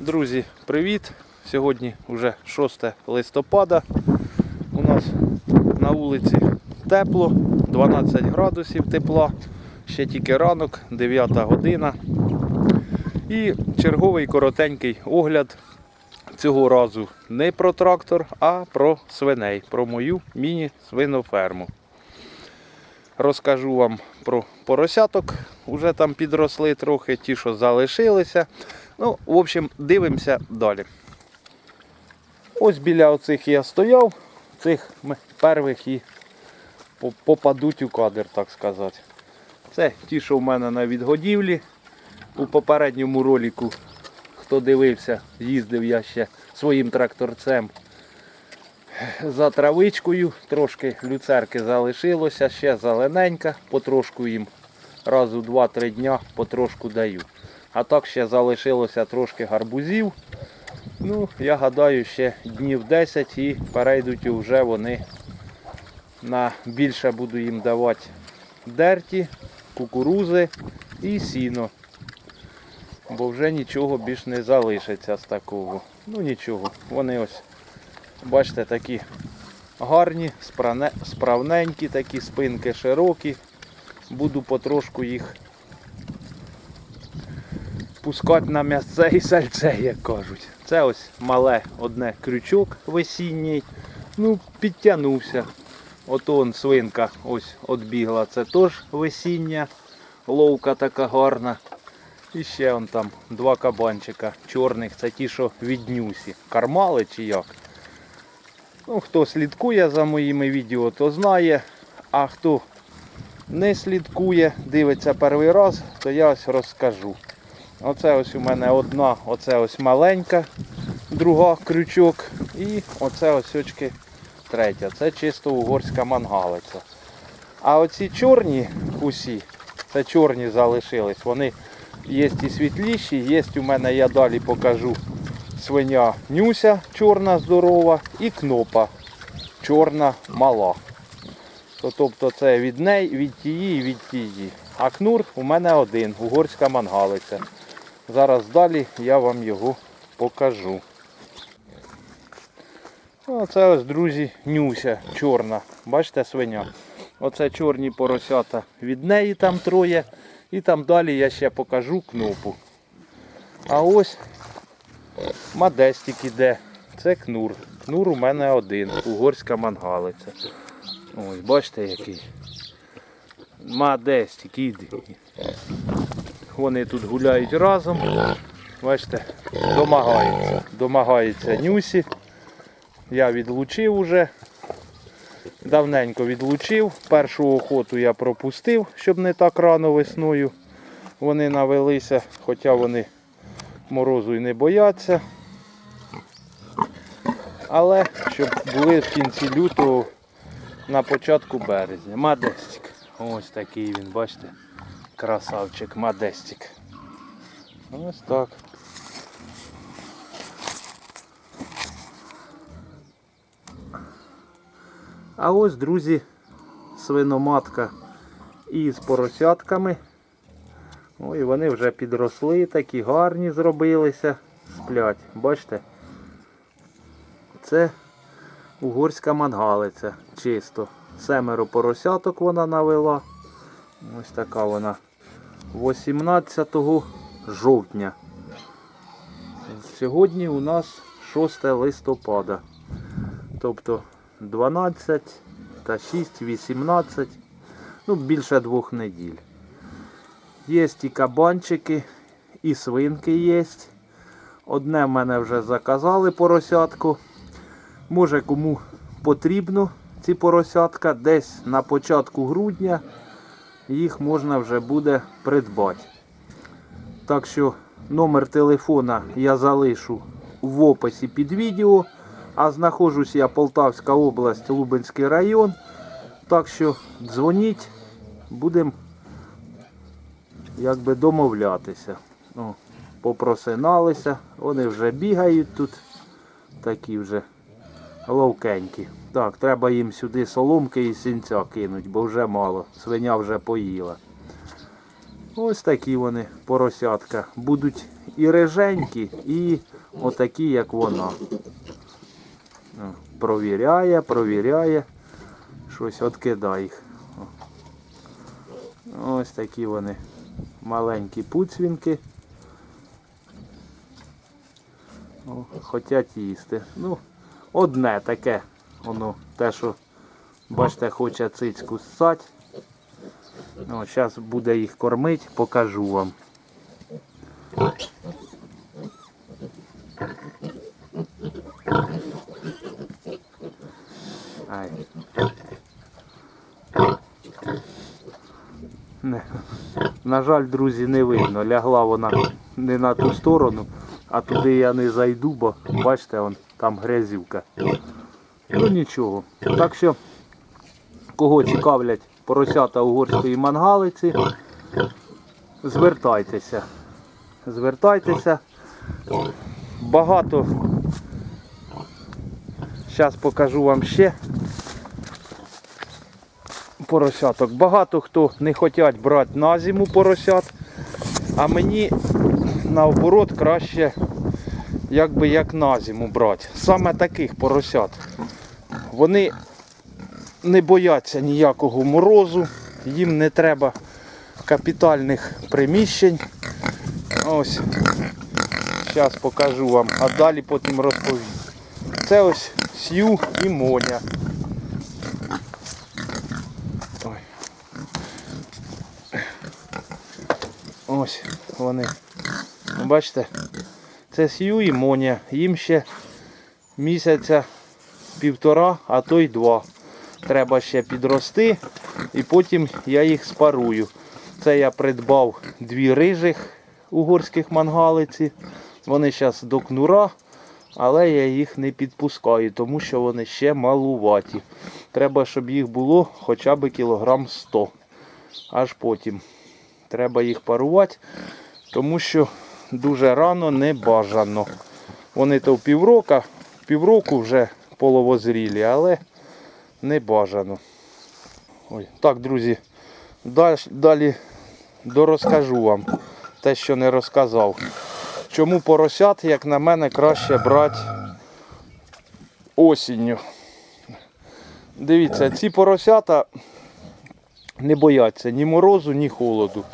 Друзі, привіт! Сьогодні вже 6 листопада. У нас на вулиці тепло, 12 градусів тепла. Ще тільки ранок, 9 година. І черговий коротенький огляд цього разу не про трактор, а про свиней, про мою міні-свиноферму. Розкажу вам про поросяток. Уже там підросли трохи, ті, що залишилися. Ну, в общем, дивимося далі. Ось біля оцих я стояв, цих ми первих і попадуть у кадр, так сказати. Це ті, що в мене на відгодівлі. У попередньому ролику, хто дивився, їздив я ще своїм тракторцем за травичкою. Трошки люцерки залишилося, ще зелененька, потрошку їм раз у 2-3 дня потрошку даю. А так ще залишилося трошки гарбузів. Ну, я гадаю, ще днів 10 і перейдуть вже вони на більше буду їм давати дерті, кукурузи і сіно. Бо вже нічого більш не залишиться з такого. Ну нічого. Вони ось, бачите, такі гарні, справненькі, такі спинки широкі. Буду потрошку їх пускати на м'ясце і сальце, як кажуть. Це ось мале одне крючок весінній. Ну, підтягнувся. Ото он свинка ось відбігла. Це теж весіння. Ловка така гарна. І ще он там два кабанчика чорних, це ті, що від нюсі. Кармали чи як. Ну, хто слідкує за моїми відео, то знає. А хто не слідкує, дивиться перший раз, то я ось розкажу. Оце ось у мене одна, оце ось маленька, друга крючок. І оце ось очки третя. Це чисто угорська мангалиця. А оці чорні усі, це чорні залишились. Вони є і світліші, є у мене, я далі покажу свиня нюся, чорна здорова, і кнопа чорна мала. То, тобто це від неї, від тієї від тієї. А кнур у мене один, угорська мангалиця. Зараз далі я вам його покажу. Оце ось, друзі, нюся чорна. Бачите, свиня. Оце чорні поросята від неї там троє. І там далі я ще покажу кнопу. А ось Мадестик іде. Це кнур. Кнур у мене один, угорська мангалиця. Ось, бачите який. Мадестик, іди. Вони тут гуляють разом. Бачите, домагаються. Домагаються нюсі. Я відлучив уже. Давненько відлучив. Першу охоту я пропустив, щоб не так рано весною вони навелися, хоча вони морозу і не бояться. Але щоб були в кінці лютого на початку березня. Мадестик. Ось такий він, бачите? Красавчик, Мадестик. Ось так. А ось, друзі, свиноматка із поросятками. Ой, вони вже підросли, такі гарні зробилися. Сплять. Бачите? Це угорська мангалиця. Чисто. Семеро поросяток вона навела. Ось така вона 18 жовтня. Сьогодні у нас 6 листопада. Тобто 12 та 6, 18, ну більше двох неділь. Є і кабанчики, і свинки є. Одне в мене вже заказали поросятку. Може кому потрібно ці поросятка, десь на початку грудня їх можна вже буде придбати. Так що номер телефона я залишу в описі під відео. А знаходжусь я Полтавська область, Лубенський район. Так що дзвоніть, будемо якби домовлятися. О, попросиналися, вони вже бігають тут, такі вже ловкенькі. Так, треба їм сюди соломки і сінця кинуть, бо вже мало. Свиня вже поїла. Ось такі вони поросятка. Будуть і реженькі, і отакі, як вона. Ну, Провіряє, провіряє. Щось откидає їх. Ось такі вони маленькі пуцвінки. О, Хотять їсти. Ну, одне таке. Воно те, що бачите, хоче цицьку ссать. Ну, зараз буде їх кормити, покажу вам. Ай. Не. На жаль, друзі, не видно. Лягла вона не на ту сторону, а туди я не зайду, бо бачите, вон, там грязівка. Ну нічого. Так що, кого цікавлять поросята угорської мангалиці, звертайтеся. Звертайтеся. Багато. Зараз покажу вам ще поросяток. Багато хто не хочуть брати на зиму поросят, а мені наоборот краще якби як на зиму брати. Саме таких поросят. Вони не бояться ніякого морозу, їм не треба капітальних приміщень. Ось. Зараз покажу вам, а далі потім розповім. Це ось Сью і Моня. Ось вони. Ви Бачите? Це Сью і Моня. Їм ще місяця півтора, а то й два. Треба ще підрости і потім я їх спарую. Це я придбав дві рижих угорських мангалиці. Вони зараз до кнура, але я їх не підпускаю, тому що вони ще малуваті. Треба, щоб їх було хоча б кілограм 100. Аж потім. Треба їх парувати, тому що дуже рано не бажано. Вони то в півроку, півроку вже половозрілі, але не бажано. Ой. Так, друзі, далі, дорозкажу вам те, що не розказав. Чому поросят, як на мене, краще брати осінню. Дивіться, ці поросята не бояться ні морозу, ні холоду.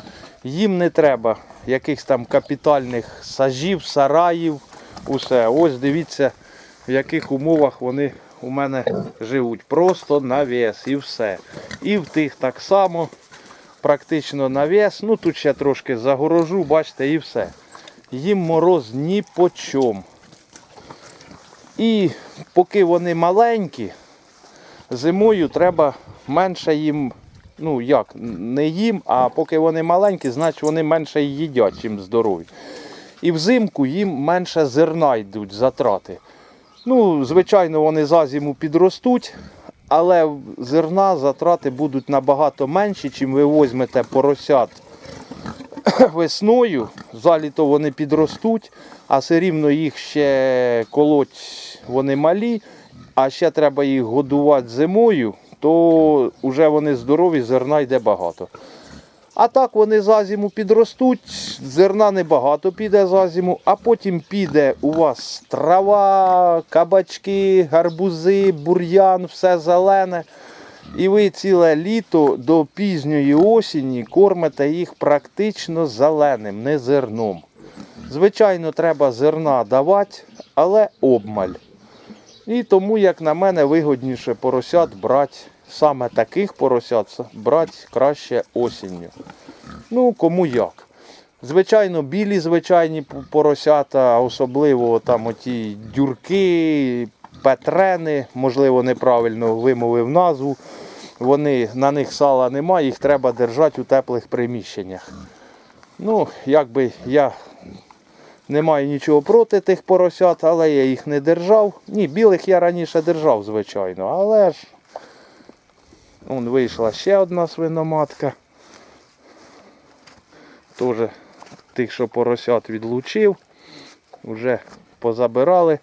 Їм не треба якихось там капітальних сажів, сараїв, усе. Ось дивіться, в яких умовах вони у мене живуть. Просто навіс і все. І в тих так само, практично навіс. Ну тут ще трошки загорожу, бачите, і все. Їм мороз ні по чому. І поки вони маленькі, зимою треба менше їм, ну як, не їм, а поки вони маленькі, значить вони менше їдять, чим здорові. І взимку їм менше зерна йдуть затрати. Ну, звичайно, вони за зиму підростуть, але зерна затрати будуть набагато менші, чим ви візьмете поросят весною. За літо вони підростуть, а все рівно їх ще колоть вони малі, а ще треба їх годувати зимою, то вже вони здорові, зерна йде багато. А так вони за зиму підростуть, зерна небагато піде за зиму, а потім піде у вас трава, кабачки, гарбузи, бур'ян, все зелене. І ви ціле літо до пізньої осені кормите їх практично зеленим, не зерном. Звичайно, треба зерна давати, але обмаль. І тому, як на мене, вигодніше поросят брати, саме таких поросят брати краще осінню. Ну, кому як. Звичайно, білі звичайні поросята, особливо там оті дюрки, петрени, можливо, неправильно вимовив назву. Вони, на них сала немає, їх треба держати у теплих приміщеннях. Ну, якби я не маю нічого проти тих поросят, але я їх не держав. Ні, білих я раніше держав, звичайно, але ж Вон вийшла ще одна свиноматка. Теж тих, що поросят відлучив, вже позабирали.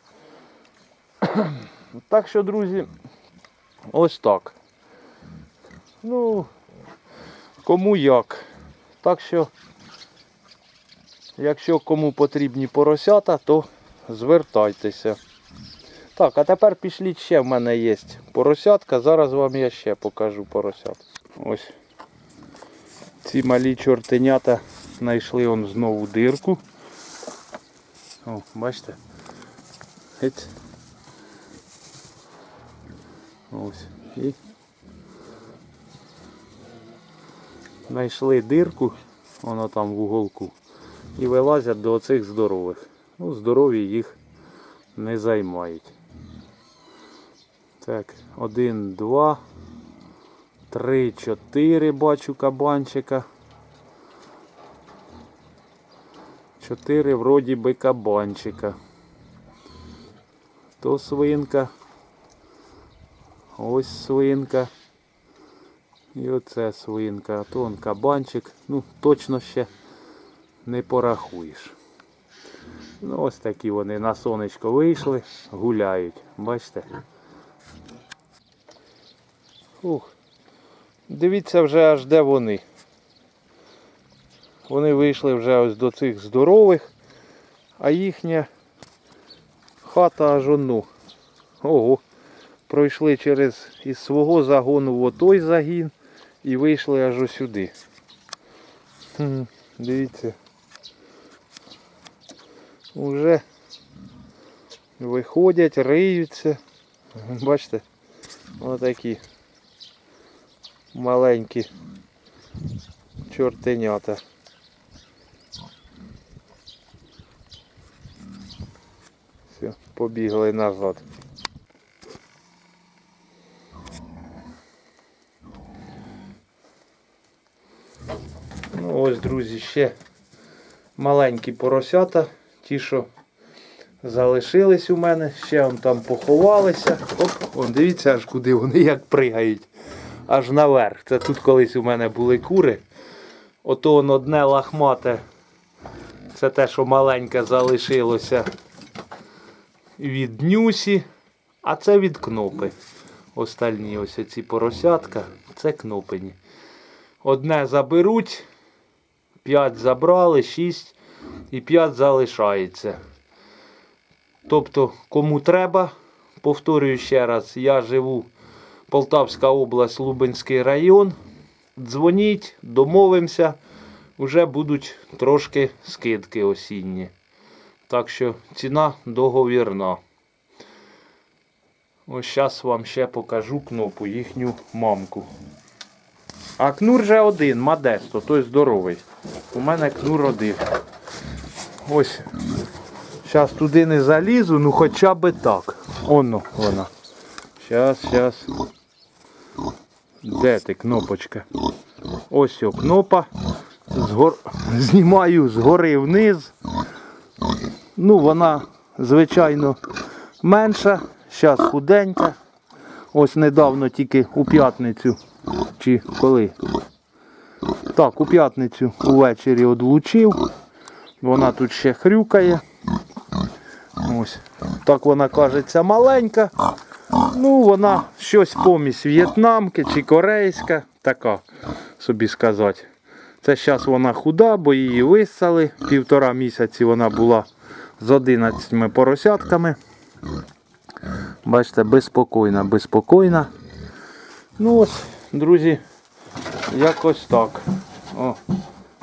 Так що, друзі, ось так. Ну, кому як. Так що, якщо кому потрібні поросята, то звертайтеся. Так, а тепер пішліть ще в мене є поросятка. Зараз вам я ще покажу поросят. Ось. Ці малі чортенята знайшли он знову дирку. О, бачите? Геть. Ось. І знайшли дирку, воно там в уголку, і вилазять до оцих здорових. Ну, здорові їх не займають. Так, один, два, три, чотири бачу кабанчика. Чотири вроді би кабанчика. То свинка. Ось свинка. І оце свинка. А то он кабанчик. Ну, точно ще не порахуєш. Ну, ось такі вони на сонечко вийшли, гуляють. Бачите? Ух. Дивіться вже аж де вони. Вони вийшли вже ось до цих здорових, а їхня хата аж ону. Ого. Пройшли через із свого загону в отой загін і вийшли аж сюди. Хм, дивіться. Уже виходять, риються. Бачите? Отакі маленькі чортенята. Все, побігли назад. Ну ось, друзі, ще маленькі поросята, ті, що залишились у мене, ще он там поховалися. Оп, он, дивіться, аж куди вони як пригають. Аж наверх. Це тут колись у мене були кури. Ото он одне лахмате. Це те, що маленьке залишилося від нюсі, а це від кнопи. Остальні ось ці поросятка, це кнопині. Одне заберуть, 5 забрали, 6 і 5 залишається. Тобто, кому треба, повторюю ще раз, я живу Полтавська область, Лубенський район. Дзвоніть, домовимося, вже будуть трошки скидки осінні. Так що ціна договірна. Ось зараз вам ще покажу кнопу, їхню мамку. А кнур же один, Модесто, той здоровий. У мене кнур один. Ось. Зараз туди не залізу, ну хоча би так. Оно вона. Щас, щас. Де ти кнопочка? Ось о, кнопа. Згор... Знімаю згори вниз. Ну, вона, звичайно, менша. Зараз худенька. Ось недавно тільки у п'ятницю. Чи коли? Так, у п'ятницю увечері одлучив. Вона тут ще хрюкає. Ось. Так вона кажеться маленька. Ну, вона щось помість в'єтнамки чи корейська. Така, собі сказати. Це зараз вона худа, бо її висали. Півтора місяці вона була з 11 поросятками. Бачите, безпокійна, безпокійна. Ну ось, друзі, якось так. О,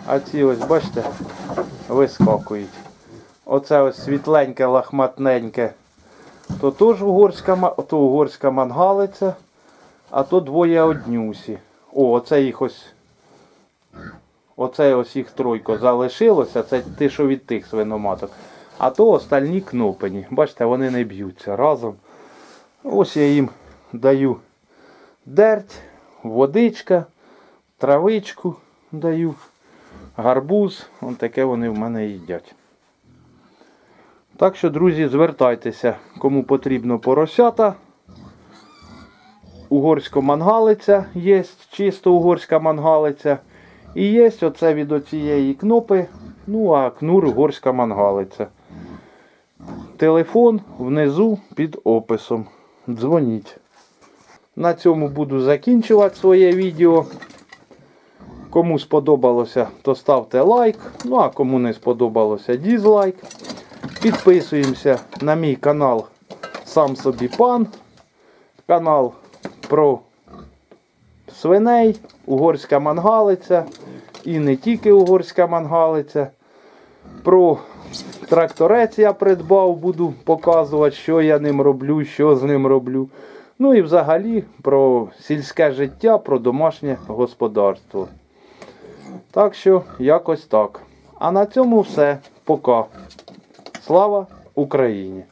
а ці ось, бачите, вискакують. Оце ось світленьке, лахматненьке. То теж угорська, то угорська мангалиця, а то двоє однюсі. О, оце їх ось. Оце ось їх тройко залишилося, це ті, що від тих свиноматок. А то остальні кнопені. Бачите, вони не б'ються разом. Ось я їм даю дерть, водичка, травичку даю, гарбуз. Ось таке вони в мене їдять. Так що, друзі, звертайтеся, кому потрібно поросята. Угорська мангалиця є, чисто угорська мангалиця. І є оце від оцієї кнопи. Ну, а кнур угорська мангалиця. Телефон внизу під описом. Дзвоніть. На цьому буду закінчувати своє відео. Кому сподобалося, то ставте лайк. Ну а кому не сподобалося, дізлайк. Підписуємося на мій канал Сам собі пан. Канал про свиней, угорська мангалиця. І не тільки угорська мангалиця. Про тракторець я придбав, буду показувати, що я ним роблю, що з ним роблю. Ну і взагалі про сільське життя, про домашнє господарство. Так що якось так. А на цьому все. Пока. Слава Україні!